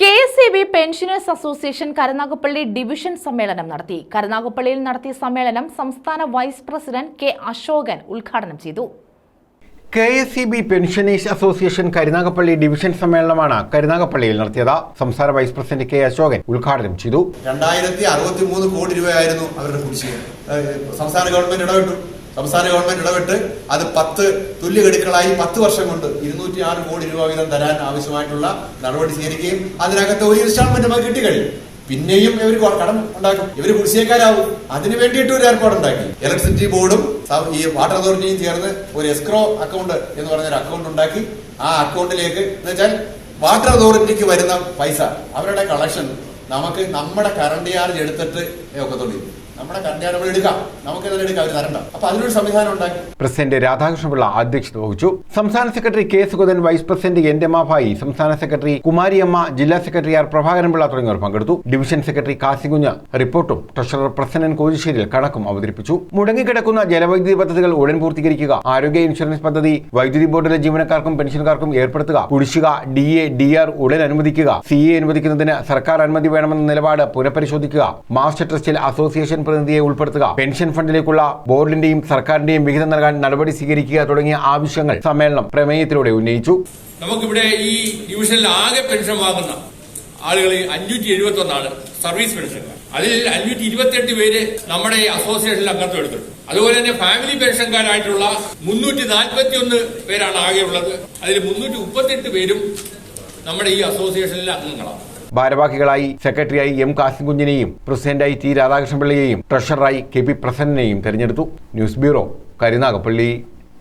K S E B pensioners association Karunagappally division സമ്മേളനം നടത്തി. കരുനാഗപ്പള്ളിയിൽ നടത്തിയ സമ്മേളനം സംസ്ഥാന വൈസ് പ്രസിഡന്റ് കെ അശോകൻ ഉദ്ഘാടനം ചെയ്തു. K S C B pensioners association Karunagappally division സമ്മേളനമാണ് കരുനാഗപ്പള്ളിയിൽ നടത്തിയത്. സംസ്ഥാന വൈസ് പ്രസിഡന്റ് കെ അശോകൻ ഉദ്ഘാടനം ചെയ്തു. രണ്ടായിരത്തി അറുപത്തി മൂന്ന് കോടി രൂപയായിരുന്നു അവരുടെ കുടിശ്ശിക. സംസ്ഥാന ഗവൺമെന്റ് ഇടപെട്ടു സംസ്ഥാന ഗവൺമെന്റ് ഇടപെട്ട് അത് പത്ത് തുല്യ ഗഡുക്കളായി പത്ത് വർഷം കൊണ്ട് ഇരുന്നൂറ്റി ആറ് കോടി രൂപ വീതം തരാൻ ആവശ്യമായിട്ടുള്ള നടപടി സ്വീകരിക്കുകയും അതിനകത്ത് ഒരു ഇൻസ്റ്റാൾമെന്റ് നമുക്ക് കിട്ടിക്കഴിയും പിന്നെയും ഇവർ കടം ഉണ്ടാക്കും. ഇവർ കുടിശ്ശേക്കാരാവും അതിന് വേണ്ടിയിട്ട് ഒരു ഏർപ്പാട് ഉണ്ടാക്കി. ഇലക്ട്രിസിറ്റി ബോർഡും ഈ വാട്ടർ അതോറിറ്റിയും ചേർന്ന് ഒരു എസ്ക്രോ അക്കൗണ്ട് എന്ന് പറഞ്ഞ ഒരു അക്കൗണ്ട് ഉണ്ടാക്കി. ആ അക്കൗണ്ടിലേക്ക് എന്ന് വെച്ചാൽ വാട്ടർ അതോറിറ്റിക്ക് വരുന്ന പൈസ. അവരുടെ കളക്ഷൻ നമുക്ക് നമ്മുടെ കറണ്ട് ചാർജ് എടുത്തിട്ട് ഒക്കെ ഒക്കത്തുള്ളൂ നമ്മുടെ നമ്മൾ എടുക്കാം. നമുക്ക് തന്നെ എടുക്കാം തരണ്ട. അപ്പൊ അതിനൊരു സംവിധാനം ഉണ്ടാക്കി. പ്രസിഡന്റ് രാധാകൃഷ്ണപിള്ള അധ്യക്ഷത വഹിച്ചു. സംസ്ഥാന secretary K Sugathan vice president N Ramabhai സംസ്ഥാന സെക്രട്ടറി കുമാരിയമ്മ ജില്ലാ സെക്രട്ടറി ആർ പ്രഭാകരൻപിള്ള തുടങ്ങിയവർ പങ്കെടുത്തു. ഡിവിഷൻ സെക്രട്ടറി കാസികുഞ്ഞ് റിപ്പോർട്ടും ട്രഷറർ പ്രസന്നൻ കോഴിശ്ശേരിയിൽ കണക്കും അവതരിപ്പിച്ചു. മുടങ്ങിക്കിടക്കുന്ന ജലവൈദ്യുതി പദ്ധതികൾ ഉടൻ പൂർത്തീകരിക്കുക. ആരോഗ്യ ഇൻഷുറൻസ് പദ്ധതി വൈദ്യുതി ബോർഡിലെ ജീവനക്കാർക്കും പെൻഷൻകാർക്കും ഏർപ്പെടുത്തുക. കുടിശ്ശിക ഡി എ ഡി ആർ ഉടൻ അനുവദിക്കുക. സി എ അനുവദിക്കുന്നതിന് സർക്കാർ അനുമതി വേണമെന്ന നിലപാട് പുനഃപരിശോധിക്കുക. മാസ്റ്റർ ട്രസ്റ്റിൽ അസോസിയേഷൻ പ്രതിനിധിയെ ഉൾപ്പെടുത്തുക. പെൻഷൻ ഫണ്ടിലേക്കുള്ള ബോർഡിന്റെയും സർക്കാരിന്റെയും വിഹിതം നൽകാൻ നടപടി സ്വീകരിക്കുക തുടങ്ങിയ ആവശ്യങ്ങൾ സമ്മേളനം പ്രമേയത്തിലൂടെ ഉന്നയിച്ചു. നമുക്കിവിടെ ഈ ഡിവിഷനിൽ ആകെ പെൻഷൻ വാങ്ങുന്ന ആളുകൾ അഞ്ഞൂറ്റി എഴുപത്തി ഒന്നാണ് സർവീസ് പെൻഷൻകാർ. അതിൽ അഞ്ഞൂറ്റി ഇരുപത്തിയെട്ട് പേര് നമ്മുടെ അസോസിയേഷനിൽ അംഗത്വം എടുത്തിട്ടുണ്ട്. അതുപോലെ തന്നെ ഫാമിലി പെൻഷൻകാരായിട്ടുള്ള മുന്നൂറ്റി നാൽപ്പത്തി ഒന്ന് പേരാണ് ആകെയുള്ളത്. അതിൽ മുന്നൂറ്റി മുപ്പത്തെട്ട് പേരും നമ്മുടെ ഈ അസോസിയേഷനിലെ അംഗങ്ങളാണ്. ഭാരവാഹികളായി സെക്രട്ടറിയായി എം കാസിം കുഞ്ഞിനെയും പ്രസിഡന്റായി ടി രാധാകൃഷ്ണപിള്ളയെയും ട്രഷററായി കെ പി പ്രസന്നനെയും തെരഞ്ഞെടുത്തു. News bureau Karunagappally.